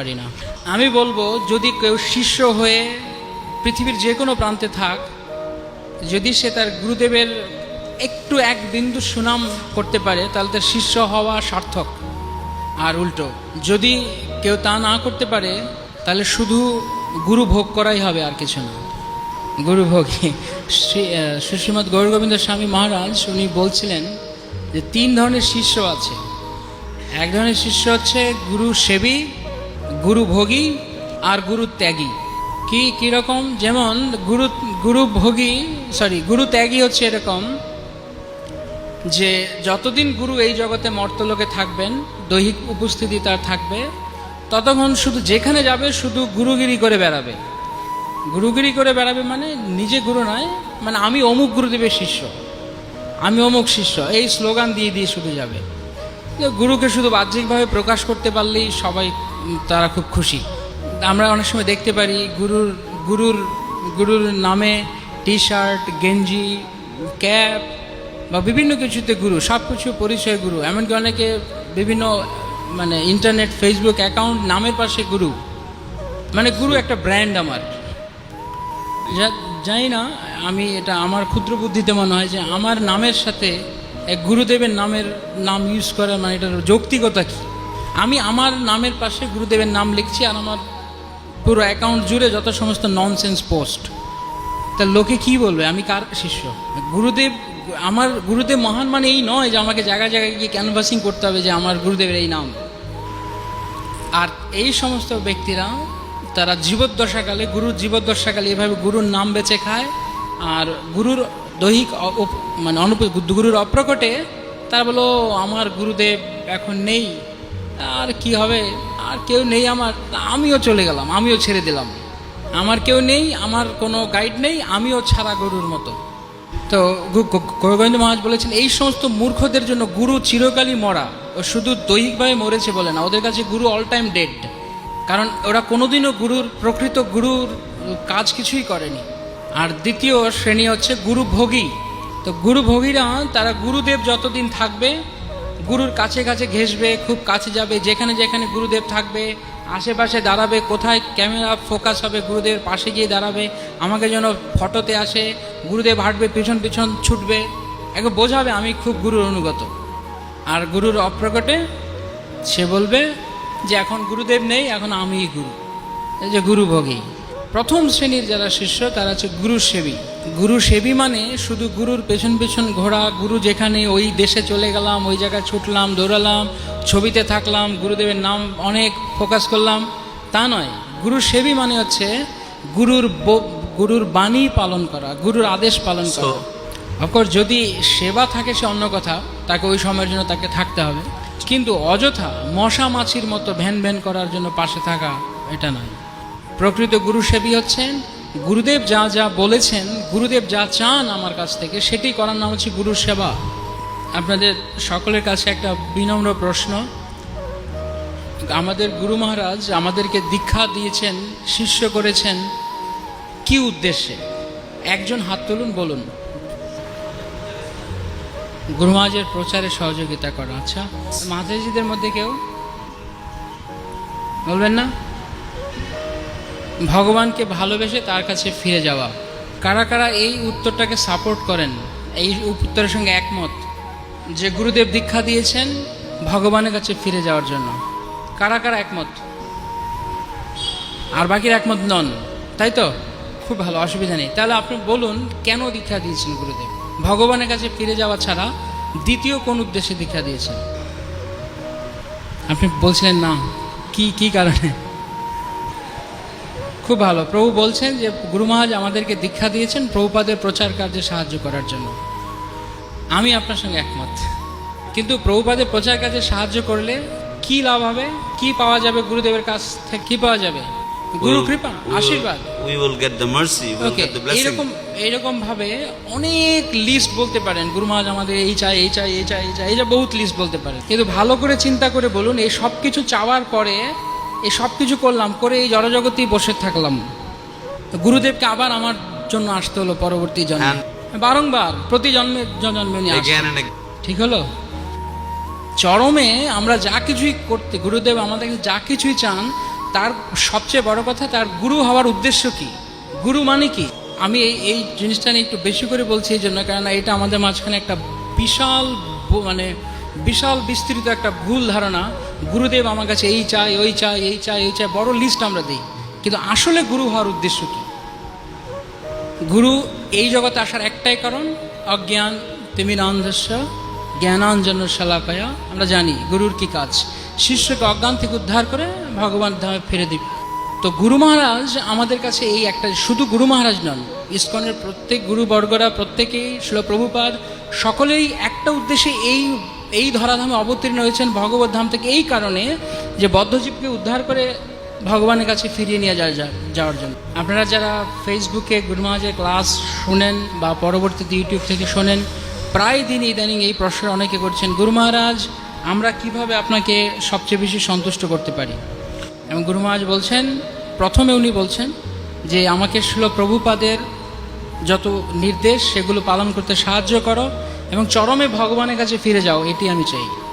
পারি না। আমি বলব, যদি কেউ শিষ্য হয়ে পৃথিবীর যে কোনো প্রান্তে থাক, যদি সে তার গুরুদেবের একটু এক বিন্দু সুনাম করতে পারে, তাহলে তার শিষ্য হওয়া সার্থক। আর উল্টো, যদি কেউ তা না করতে পারে, তাহলে শুধু গুরু ভোগ করাই হবে আর কিছু না। গুরু ভোগী সুশ্রীমৎ গৌরগোবিন্দ স্বামী মহারাজ, উনি বলছিলেন যে তিন ধরনের শিষ্য আছে। এক ধরনের শিষ্য হচ্ছে গুরু সেবী গুরু ভোগী আর গুরু ত্যাগী। কি কীরকম যেমন গুরু গুরু ভোগী সরি গুরু ত্যাগী হচ্ছে এরকম যে যতদিন গুরু এই জগতে মর্তলোকে থাকবেন, দৈহিক উপস্থিতি তার থাকবে, ততক্ষণ শুধু যেখানে যাবে শুধু গুরুগিরি করে বেড়াবে। গুরুগিরি করে বেড়াবে মানে নিজে গুরু নয় মানে আমি অমুক গুরুদেবের শিষ্য, আমি অমুক শিষ্য, এই স্লোগান দিয়ে দিয়ে শুধু যাবে। গুরুকে শুধু বাহ্যিকভাবে প্রকাশ করতে পারলেই সবাই তারা খুব খুশি। আমরা অনেক সময় দেখতে পারি, গুরুর গুরুর গুরুর নামে টি শার্ট গেঞ্জি, ক্যাপ বা বিভিন্ন কিছুতে গুরু সব কিছু পরিচয় গুরু। এমনকি অনেকে বিভিন্ন মানে ইন্টারনেট, ফেসবুক অ্যাকাউন্ট নামের পাশে গুরু। মানে গুরু একটা ব্র্যান্ড আমার। যা- জানি না, আমি এটা আমার ক্ষুদ্র বুদ্ধিতে মনে হয় যে আমার নামের সাথে এক গুরুদেবের নামের নাম ইউজ করা মানে এটার যৌক্তিকতা কী? আমি আমার নামের পাশে গুরুদেবের নাম লিখছি আর আমার পুরো অ্যাকাউন্ট জুড়ে যত সমস্ত ননসেন্স পোস্ট তা লোকে কি বলবে? আমি কার শিষ্য? গুরুদেব, আমার গুরুদেব মহান মানে এই নয় যে আমাকে জায়গায় জায়গায় গিয়ে ক্যানভাসিং করতে হবে যে আমার গুরুদেবের এই নাম। আর এই সমস্ত ব্যক্তিরা, তারা জীবদ্দশাকালে, গুরুর জীবদ্দশাকালে এভাবে গুরুর নাম বেচে খায়, আর গুরুর দৈহিক মানে অনুপ গুরুর অপ্রকটে তারা বলো আমার গুরুদেব এখন নেই, আর কি হবে? আর কেউ নেই আমার আমিও চলে গেলাম, আমিও ছেড়ে দিলাম। আমার কেউ নেই, আমার কোনো গাইড নেই, আমিও ছাড়া গরুর মতো। তো গোবিন্দ মহারাজ বলেছেন, এই সমস্ত মূর্খদের জন্য গুরু চিরকালই মরা, ও শুধু দৈহিকভাবে মরেছে বলে না, ওদের কাছে গুরু অল টাইম ডেড কারণ ওরা কোনোদিনও গুরুর, প্রকৃত গুরুর কাজ কিছুই করেনি। আর দ্বিতীয় শ্রেণি হচ্ছে গুরু ভোগী তো গুরু ভোগীরা তারা গুরুদেব যতদিন থাকবে, গুরুর কাছে কাছে ঘেসবে খুব কাছে যাবে, যেখানে যেখানে গুরুদেব থাকবে, আশেপাশে দাঁড়াবে, কোথায় ক্যামেরা ফোকাস হবে, গুরুদেবের পাশে গিয়ে দাঁড়াবে, আমাকে যেন ফটোতে আসে, গুরুদেব হাঁটবে, পিছন পিছন ছুটবে, একে বোঝাবে আমি খুব গুরুর অনুগত। আর গুরুর অপ্রকটে সে বলবে যে, এখন গুরুদেব নেই, এখন আমিই গুরু। এই যে গুরু ভোগী প্রথম শ্রেণির যারা শিষ্য তারা হচ্ছে গুরু সেবী গুরু সেবী মানে শুধু গুরুর পেছন পেছন ঘোরা গুরু যেখানে ওই দেশে চলে গেলাম ওই জায়গায় ছুটলাম দৌড়ালাম ছবিতে থাকলাম গুরুদেবের নাম অনেক ফোকাস করলাম। তা নয় গুরু সেবী মানে হচ্ছে গুরুর গুরুর বাণী পালন করা গুরুর আদেশ পালন করা। অফকোর্স যদি সেবা থাকে সে অন্য কথা তাকে ওই সময়ের জন্য তাকে থাকতে হবে। কিন্তু অযথা মশা মাছির মতো ভ্যান ভ্যান করার জন্য পাশে থাকা এটা নয়। প্রকৃত গুরুসেবী হচ্ছেন। গুরুদেব যা যা বলেছেন, গুরুদেব যা চান আমার কাছ থেকে, সেটি করার নাম হচ্ছে গুরু সেবা। আপনাদের সকলের কাছে একটা বিনম্র প্রশ্ন। আমাদের গুরু মহারাজ আমাদেরকে দীক্ষা দিয়েছেন, শিষ্য করেছেন। কি উদ্দেশ্যে? একজন হাত তুলুন, বলুন। গুরু মহারাজের প্রচারে সহযোগিতা করা। আচ্ছা মাতাজিদের মধ্যে কেউ? বলবেন না? ভগবানকে ভালোবেসে তার কাছে ফিরে যাওয়া। কারা কারা এই উত্তরটাকে সাপোর্ট করেন, এই উত্তরের সঙ্গে একমত যে গুরুদেব দীক্ষা দিয়েছেন ভগবানের কাছে ফিরে যাওয়ার জন্য। কারা কারা একমত? আর বাকির একমত নন, তাই তো? খুব ভালো, অসুবিধা নেই। তাহলে আপনি বলুন, কেন দীক্ষা দিয়েছেন গুরুদেব? ভগবানের কাছে ফিরে যাওয়া ছাড়া দ্বিতীয় কোন উদ্দেশ্যে দীক্ষা দিয়েছেন? আপনি বলছিলেন না, কি কি কারণে? খুব ভালো। প্রভু বলছেন যে গুরু মহারাজ আমাদেরকে দীক্ষা দিয়েছেন প্রভুপাদের প্রচার কার্যে সাহায্য করার জন্য। আমি আপনার সঙ্গে একমত। কিন্তু প্রভুপাদের প্রচার কাজে সাহায্য করলে কি লাভ হবে? কি পাওয়া যাবে গুরুদেবের কাছ থেকে? কি পাওয়া যাবে? গুরু কৃপা আশীর্বাদ। blessing. এইরকম এইরকম ভাবে অনেক লিস্ট বলতে পারেন। গুরু মহারাজ আমাদের এই চাই এই চাই এই চাই এই চাই এই যা বহুত লিস্ট বলতে পারেন। কিন্তু ভালো করে চিন্তা করে বলুন এই সব কিছু চাওয়ার পরে এই সব কিছু করলাম করে এই জড়জগতেই বসে থাকলাম। গুরুদেবকে আবার আমার জন্য আসতে হলো পরবর্তী জন্মে। বারংবার প্রতি জন্মে জন্মে নিয়ে. ঠিক হলো? চরমে আমরা যা কিছুই করতে গুরুদেব আমাদের যা কিছুই চান তার সবচেয়ে বড় কথা তার গুরু হওয়ার উদ্দেশ্য কি? গুরু মানে কি? আমি এই এই জিনিসটা নিয়ে একটু বেশি করে বলছি এই জন্য কারণ এটা আমাদের মাঝখানে একটা বিশাল মানে বিশাল বিস্তৃত একটা ভুল ধারণা, গুরুদেব আমার কাছে এই চাই, ওই চাই, এই চাই এই চাই, বড় লিস্ট আমরা দিই। কিন্তু আসলে গুরু হওয়ার উদ্দেশ্য কি? গুরু এই জগতে আসার একটাই কারণ, অজ্ঞান তিমিরান্ধস্য জ্ঞানাঞ্জন শালাকায়া আমরা জানি গুরুর কি কাজ? শিষ্যকে অজ্ঞান থেকে উদ্ধার করে ভগবান ধামে ফিরে দিবে। তো গুরু মহারাজ আমাদের কাছে এই একটা, শুধু গুরু মহারাজ নন, ইস্কনের প্রত্যেক গুরুবর্গরা প্রত্যেকেই, শিলপ্রভুপাদ, সকলেই একটা উদ্দেশ্যে এই এই ধরাধামে অবতীর্ণ হয়েছেন ভগবত ধাম থেকে এই কারণে যে বদ্ধজীবকে উদ্ধার করে ভগবানের কাছে ফিরিয়ে নিয়ে যাওয়ার জন্য। আপনারা যারা ফেসবুকে গুরু মহারাজের ক্লাস শুনেন বা পরবর্তীতে ইউটিউব থেকে শোনেন, প্রায় দিন ইদানিং এই প্রশ্ন অনেকে করছেন গুরু মহারাজ আমরা কীভাবে আপনাকে সবচেয়ে বেশি সন্তুষ্ট করতে পারি? এবং গুরু মহারাজ বলছেন, প্রথমে উনি বলছেন যে, আমাকে শিল প্রভুপাদের যত নির্দেশ, সেগুলো পালন করতে সাহায্য করো। এবং চরমে ভগবানের কাছে ফিরে যাও এটি আমি চাই।